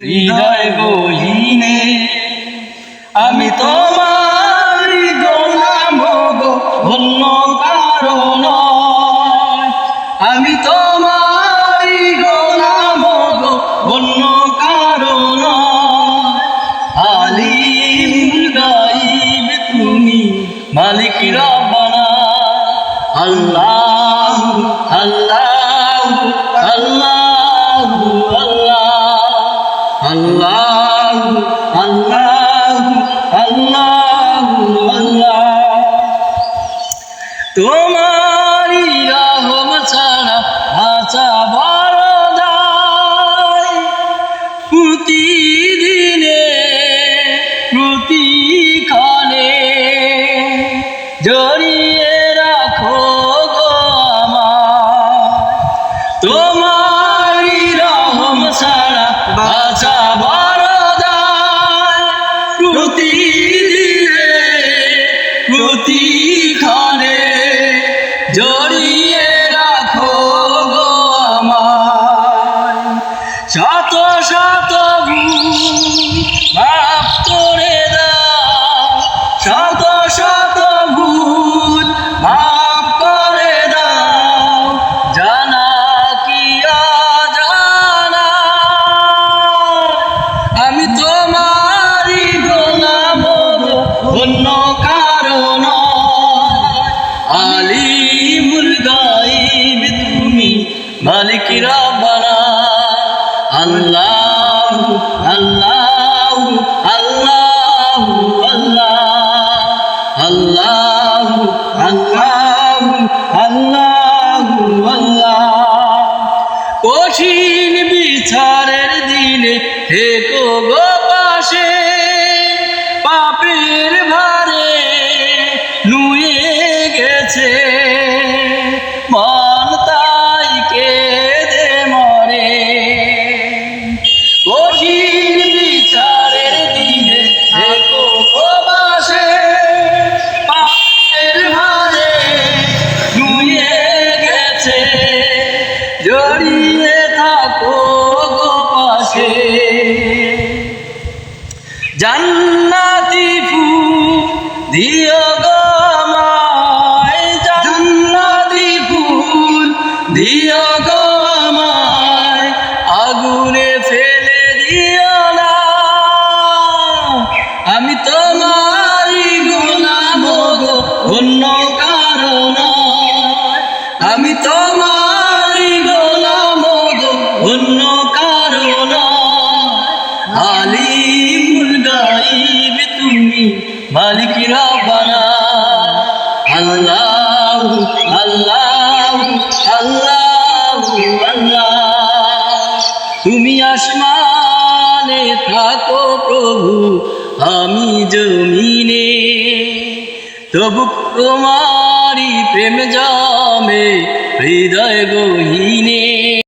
হৃদয় বহিনে আমি তোমার গোলাম গো অন্য কারণ আমি তোমার গোলাম গো অন্য কারণ আলিম গাইব তুমি, মালিক রব্বানা। আল্লাহ আল্লাহ আল্লাহ। আল্লাহ আল্লাহ আল্লাহ আল্লাহ। তোমারি রহম ছাড়া বাঁচা বড় প্রতিদিনে প্রতিক্ষণে জড়িয়ে প্রতি ঘরে জড়ি মালিকিরা বানা আল্লাহ আল্লাহ আল্লাহ আল্লাহ। আল্লাহ আল্লাহ আল্লাহ কঠিন বিচারের দিনে হে গো পাশে, পাপের ভার জড়িয়ে থাকো গো পাশে। জান্নাতি মালিক রব্বানা। আল্লাহ আল্লাহ আল্লাহ আল্লাহ। তুমি আসমানে থাকো প্রভু, আমি জমিনে। তবু তোমারি প্রেম জমে হৃদয় গহীনে।